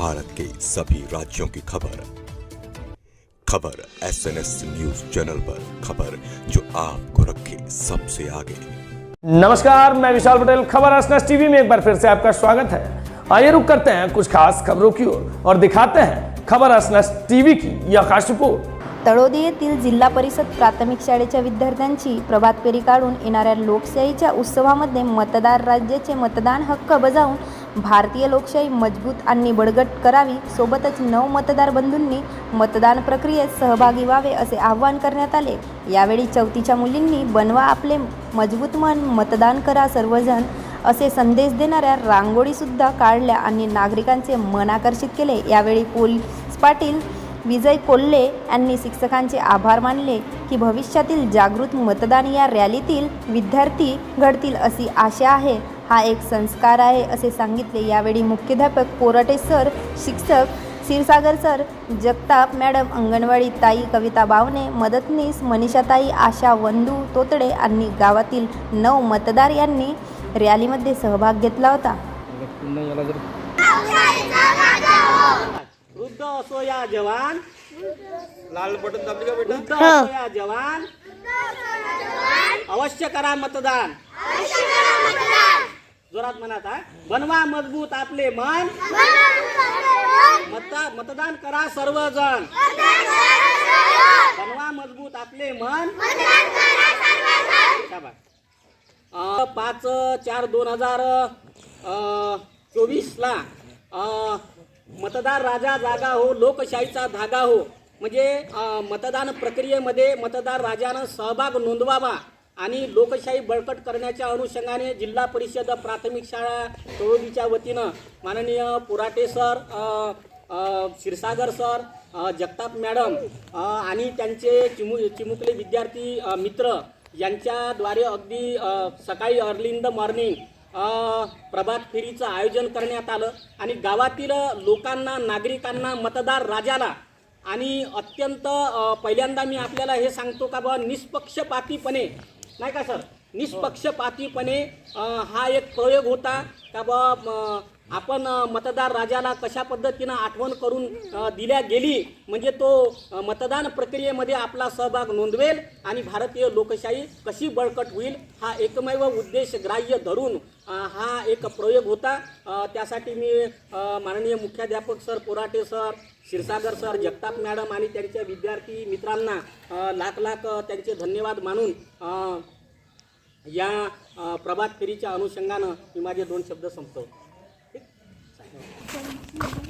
भारत के सभी राज्यों की खबर। खबर S N S news channel पर खबर जो आपको रखे सबसे आगे। नमस्कार मैं विशाल पटेल खबर एस टीवी में एक बार फिर से आपका स्वागत है। आइए रुक करते हैं कुछ खास खबरों की ओर और दिखाते हैं खबर एस टीवी की यह खास रिपोर्ट। तळोदी येथील जिल्हा परिषद प्राथमिक शाळेच्या विद्यार्थ्यांची प्रभात फेरी काढून येणाऱ्या लोकशाहीच्या उत्सवामध्ये मतदार राज्याचे मतदान हक्क बजावून भारतीय लोकशाही मजबूत आणि बळकट करावी सोबतच नऊ मतदार बंधूंनी मतदान प्रक्रियेत सहभागी व्हावे असे आवाहन करण्यात आले. यावेळी चौथीच्या मुलींनी बनवा आपले मजबूत मन मतदान करा सर्वजण असे संदेश देणाऱ्या रांगोळीसुद्धा काढल्या आणि नागरिकांचे मन आकर्षित केले. यावेळी पोलीस पाटील विजय कोल्हे यांनी शिक्षकांचे आभार मानले की भविष्यातील जागृत मतदान या रॅलीतील विद्यार्थी घडतील अशी आशा आहे. हा एक संस्कार आहे असे सांगितले यावेळी मुख्याध्यापक कोराटे सर शिक्षक क्षीरसागर सर जगताप मॅडम अंगणवाडी ताई कविता बावणे मदतनीस मनीषाताई आशा वंदू तोतडे आणि गावातील नऊ मतदार यांनी रॅलीमध्ये सहभाग घेतला होता वृद्ध असो या जवान. लाल बटन दाबले का बेटा? वृद्ध असो या जवान. अवश्य करा मतदान. जोरात म्हणत बनवा मजबूत आपले मन. मत मतदान करा सर्वजण. बनवा मजबूत आपले मन. शाबास. अं, पाच चार दोन हजार चोवीसला अं, मतदार राजा जागा हो लोकशाहीचा धागा हो. म्हणजे मतदान प्रक्रियेमध्ये मतदार राजानं सहभाग नोंदवावा आणि लोकशाही बळकट करण्याच्या अनुषंगाने जिल्हा परिषद प्राथमिक शाळा तळोदीच्या वतीनं माननीय Purate sir Kshirsagar sir Jagtap madam आणि त्यांचे चिमु चिमुकले विद्यार्थी मित्र यांच्याद्वारे अगदी सकाळी अर्ली इन द मॉर्निंग प्रभात फेरीचं आयोजन करण्यात आलं आणि गावातील लोकांना नागरिकांना मतदार राजाला आणि अत्यंत पहिल्यांदा मी आपल्याला हे सांगतो का बा निष्पक्षपातीपणे. नाही का सर? निष्पक्षपातीपणे हा एक प्रयोग होता का बा आपण मतदार राजाला कशा पद्धतीनं आठवण करून दिल्या गेली म्हणजे तो मतदान प्रक्रियेमध्ये आपला सहभाग नोंदवेल आणि भारतीय लोकशाही कशी बळकट होईल हा एकमेव उद्देश ग्राह्य धरून हा एक प्रयोग होता. त्यासाठी मी माननीय मुख्याध्यापक sir Porate sir Kshirsagar sir Jagtap madam आणि त्यांच्या विद्यार्थी मित्रांना लाख लाख त्यांचे धन्यवाद मानून या प्रभात फेरीच्या अनुषंगानं मी माझे दोन शब्द संपतो